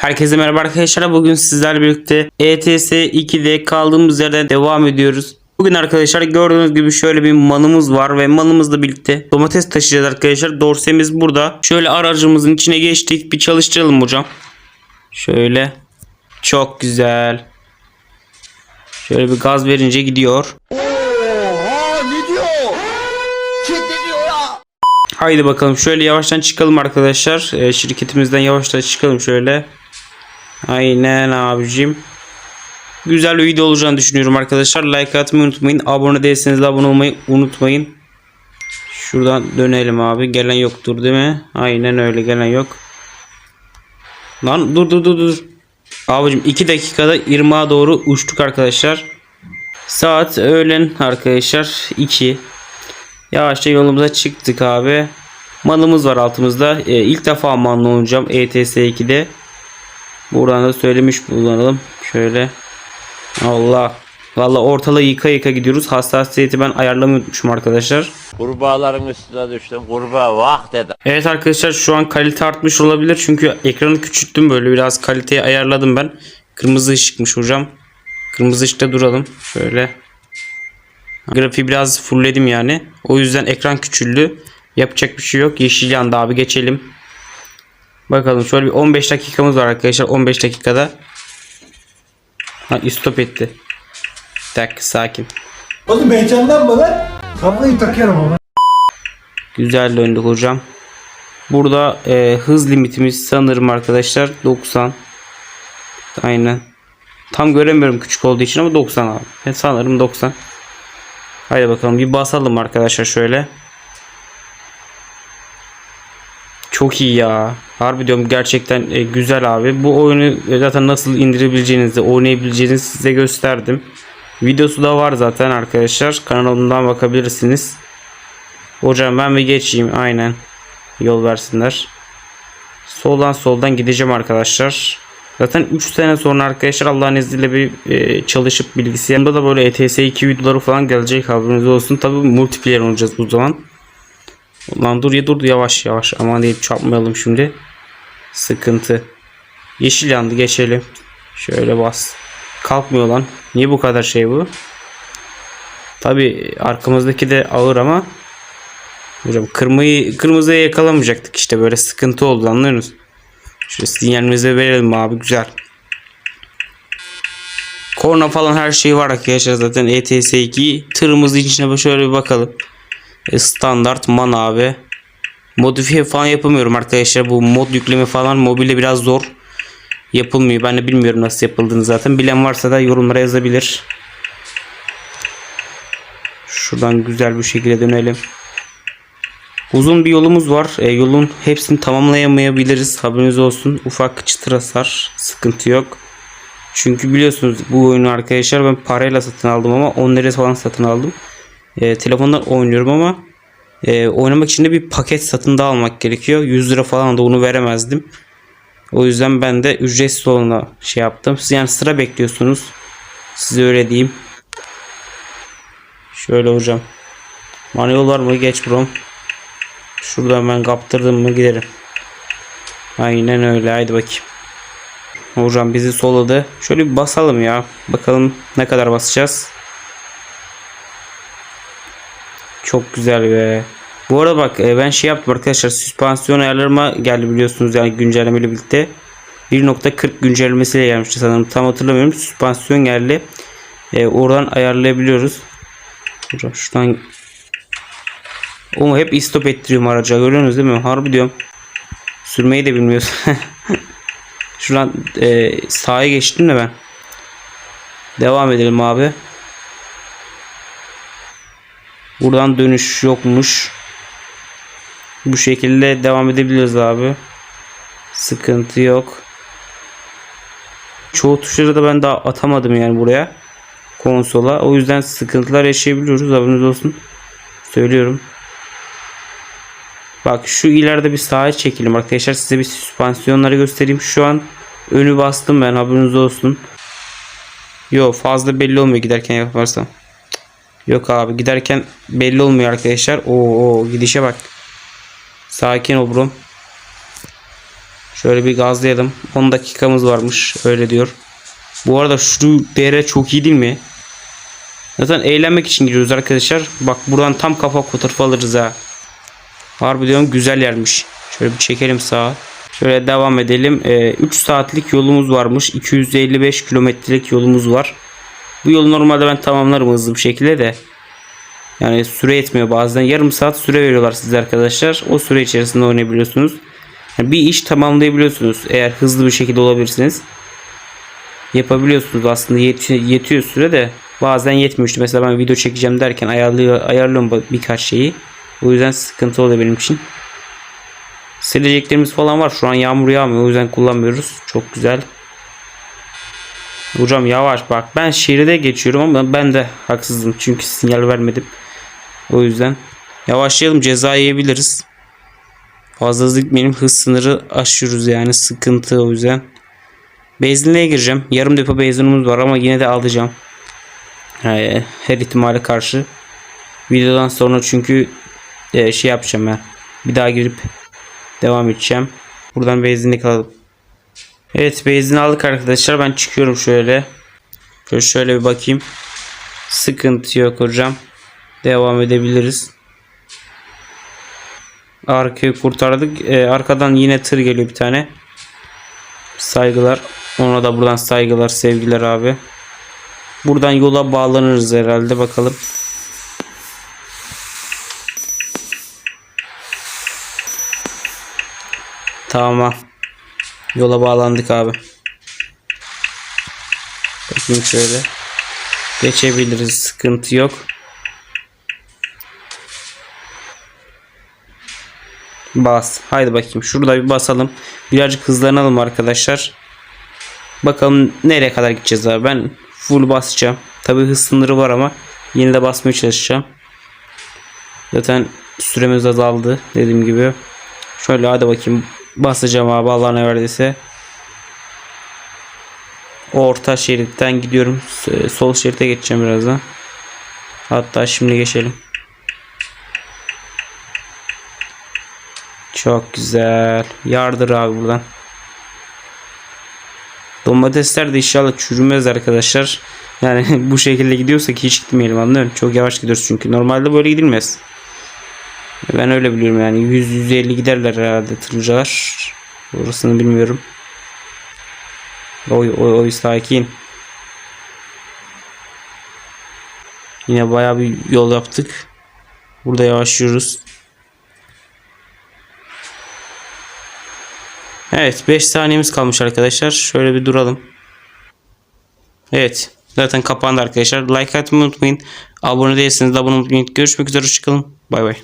Herkese merhaba arkadaşlar. Bugün sizlerle birlikte E ETS 2'de kaldığımız yerden devam ediyoruz. Bugün arkadaşlar gördüğünüz gibi şöyle bir manımız var ve manımızla birlikte domates taşıyacağız arkadaşlar. Dorsemiz burada. Şöyle aracımızın içine geçtik. Bir çalıştıralım hocam. Şöyle. Çok güzel. Şöyle bir gaz verince gidiyor. Oha ne diyor? Ciddi diyor ya. Haydi bakalım şöyle yavaştan çıkalım arkadaşlar. Ee, şirketimizden yavaştan çıkalım şöyle. Aynen abicim. Güzel bir video olacağını düşünüyorum arkadaşlar. Like atmayı unutmayın. Abone değilseniz de abone olmayı unutmayın. Şuradan dönelim abi. Gelen yoktur değil mi? Aynen öyle gelen yok. Lan dur dur dur dur. Abicim 2 dakikada irmağa doğru uçtuk arkadaşlar. Saat öğlen arkadaşlar 2. Yavaşça yolumuza çıktık abi. Malımız var altımızda. Ee, ilk defa manlı olacağım ETS 2'de. Buradan da söylemiş bulunalım. Şöyle. Allah. Valla ortalığı yıka yıka gidiyoruz. Hassasiyeti ben ayarlamayı unutmuşum arkadaşlar. Kurbağaların üstüne düştüm. Kurbağa vah dedi. Evet arkadaşlar şu an kalite artmış olabilir. Çünkü ekranı küçülttüm böyle biraz kaliteyi ayarladım ben. Kırmızı ışıkmış hocam. Kırmızı ışıkta duralım. Şöyle. Grafiği biraz fullledim yani. O yüzden ekran küçüldü. Yapacak bir şey yok. Yeşil yandı abi geçelim. Bakalım şöyle bir 15 dakikamız var arkadaşlar. 15 dakikada. Ha stop etti. Bir dakika sakin. Oğlum heyecanlanma lan. Kafayı takıyorum ama. Güzel döndük hocam. Burada e, hız limitimiz sanırım arkadaşlar 90. Aynen. Tam göremiyorum küçük olduğu için ama 90 abi. Ben sanırım 90. Haydi bakalım bir basalım arkadaşlar şöyle. Çok iyi ya. Harbi diyorum gerçekten e, güzel abi. Bu oyunu zaten nasıl indirebileceğinizi, oynayabileceğinizi size gösterdim. Videosu da var zaten arkadaşlar. Kanalımdan bakabilirsiniz. Hocam ben bir geçeyim aynen. Yol versinler. Soldan soldan gideceğim arkadaşlar. Zaten 3 sene sonra arkadaşlar Allah'ın izniyle bir e, çalışıp bilgisayarımda da böyle ETS 2 videoları falan gelecek haberiniz olsun. Tabi multiplayer olacağız bu zaman. Lan dur ya dur yavaş yavaş aman deyip çarpmayalım şimdi. Sıkıntı. Yeşil yandı geçelim. Şöyle bas. Kalkmıyor lan. Niye bu kadar şey bu? Tabi arkamızdaki de ağır ama Hocam kırmızıyı, kırmızıya yakalamayacaktık işte böyle sıkıntı oldu anlıyorsunuz. Şöyle sinyalimizi verelim abi güzel. Korna falan her şey var arkadaşlar zaten E ETS 2 tırımızın içine şöyle bir bakalım. E, standart man abi. Modifiye falan yapamıyorum arkadaşlar. Bu mod yükleme falan mobilde biraz zor. Yapılmıyor. Ben de bilmiyorum nasıl yapıldığını zaten. Bilen varsa da yorumlara yazabilir. Şuradan güzel bir şekilde dönelim. Uzun bir yolumuz var. E, yolun hepsini tamamlayamayabiliriz. Haberiniz olsun. Ufak çıtır hasar. Sıkıntı yok. Çünkü biliyorsunuz bu oyunu arkadaşlar ben parayla satın aldım ama 10 liraya falan satın aldım. E, telefondan oynuyorum ama e, oynamak için de bir paket satın da almak gerekiyor. 100 lira falan da onu veremezdim. O yüzden ben de ücretsiz olana şey yaptım. Siz yani sıra bekliyorsunuz. Size öyle diyeyim. Şöyle hocam. Manuel var mı? Geç brom. Şuradan ben kaptırdım mı giderim. Aynen öyle. Haydi bakayım. Hocam bizi soladı. Şöyle bir basalım ya. Bakalım ne kadar basacağız. Çok güzel be. Bu arada bak e, ben şey yaptım arkadaşlar. Süspansiyon ayarlarıma geldi biliyorsunuz yani güncellemeyle birlikte. 1.40 güncellemesiyle gelmişti sanırım. Tam hatırlamıyorum. Süspansiyon geldi. E, oradan ayarlayabiliyoruz. Hocam şuradan o hep istop ettiriyorum araca. Görüyorsunuz değil mi? Harbi diyorum. Sürmeyi de bilmiyorsun. Şuradan e, sağa geçtim de ben. Devam edelim abi. Buradan dönüş yokmuş. Bu şekilde devam edebiliriz abi. Sıkıntı yok. Çoğu tuşları da ben daha atamadım yani buraya. Konsola. O yüzden sıkıntılar yaşayabiliyoruz. Haberiniz olsun. Söylüyorum. Bak şu ileride bir sağa çekelim arkadaşlar. Size bir süspansiyonları göstereyim. Şu an önü bastım ben haberiniz olsun. Yok fazla belli olmuyor giderken yaparsam. Yok abi giderken belli olmuyor arkadaşlar. Oo, gidişe bak. Sakin ol bro. Şöyle bir gazlayalım. 10 dakikamız varmış. Öyle diyor. Bu arada şu dere çok iyi değil mi? Zaten eğlenmek için gidiyoruz arkadaşlar. Bak buradan tam kafa fotoğrafı alırız ha. Harbi diyorum güzel yermiş. Şöyle bir çekelim sağa. Şöyle devam edelim. 3 saatlik yolumuz varmış. 255 kilometrelik yolumuz var. Bu yolu normalde ben tamamlarım hızlı bir şekilde de. Yani süre yetmiyor bazen. Yarım saat süre veriyorlar size arkadaşlar. O süre içerisinde oynayabiliyorsunuz. Yani bir iş tamamlayabiliyorsunuz. Eğer hızlı bir şekilde olabilirsiniz. Yapabiliyorsunuz aslında yetiyor, yetiyor süre de bazen yetmiyor. İşte mesela ben video çekeceğim derken ayarlıyor, ayarlıyorum birkaç şeyi. O yüzden sıkıntı oluyor benim için. Sileceklerimiz falan var. Şu an yağmur yağmıyor. O yüzden kullanmıyoruz. Çok güzel. Hocam yavaş bak. Ben şeride geçiyorum ama ben de haksızdım. Çünkü sinyal vermedim. O yüzden yavaşlayalım. Ceza yiyebiliriz. Fazla hızlı gitmeyelim. Hız sınırı aşıyoruz yani. Sıkıntı o yüzden. Benzinliğe gireceğim. Yarım depo benzinimiz var ama yine de alacağım. Ee, Her ihtimale karşı. Videodan sonra çünkü e, şey yapacağım ben. Bir daha girip devam edeceğim. Buradan benzinlik alalım. Evet benzin aldık arkadaşlar. Ben çıkıyorum şöyle. Şöyle, şöyle bir bakayım. Sıkıntı yok hocam. Devam edebiliriz. Arkayı kurtardık. Ee, arkadan yine tır geliyor bir tane. Saygılar. Ona da buradan saygılar, sevgiler abi. Buradan yola bağlanırız herhalde bakalım. Tamam. Yola bağlandık abi. Bakayım şöyle. Geçebiliriz. Sıkıntı yok. Bas. Haydi bakayım. Şurada bir basalım. Birazcık hızlanalım arkadaşlar. Bakalım nereye kadar gideceğiz abi. Ben full basacağım. Tabi hız sınırı var ama yine de basmaya çalışacağım. Zaten süremiz azaldı dediğim gibi. Şöyle hadi bakayım basacağım abi Allah ne verdiyse. Orta şeritten gidiyorum. Sol şerite geçeceğim birazdan. Hatta şimdi geçelim. Çok güzel. Yardır abi buradan. Domatesler de inşallah çürümez arkadaşlar. Yani bu şekilde gidiyorsak hiç gitmeyelim anlıyorum. Çok yavaş gidiyoruz çünkü. Normalde böyle gidilmez. Ben öyle biliyorum yani 100-150 giderler herhalde tırcılar. Orasını bilmiyorum. Oy oy oy sakin. Yine bayağı bir yol yaptık. Burada yavaşlıyoruz. Evet 5 saniyemiz kalmış arkadaşlar. Şöyle bir duralım. Evet. Zaten kapandı arkadaşlar. Like atmayı unutmayın. Abone değilseniz de abone olmayı unutmayın. Görüşmek üzere. Hoşçakalın. Bay bay.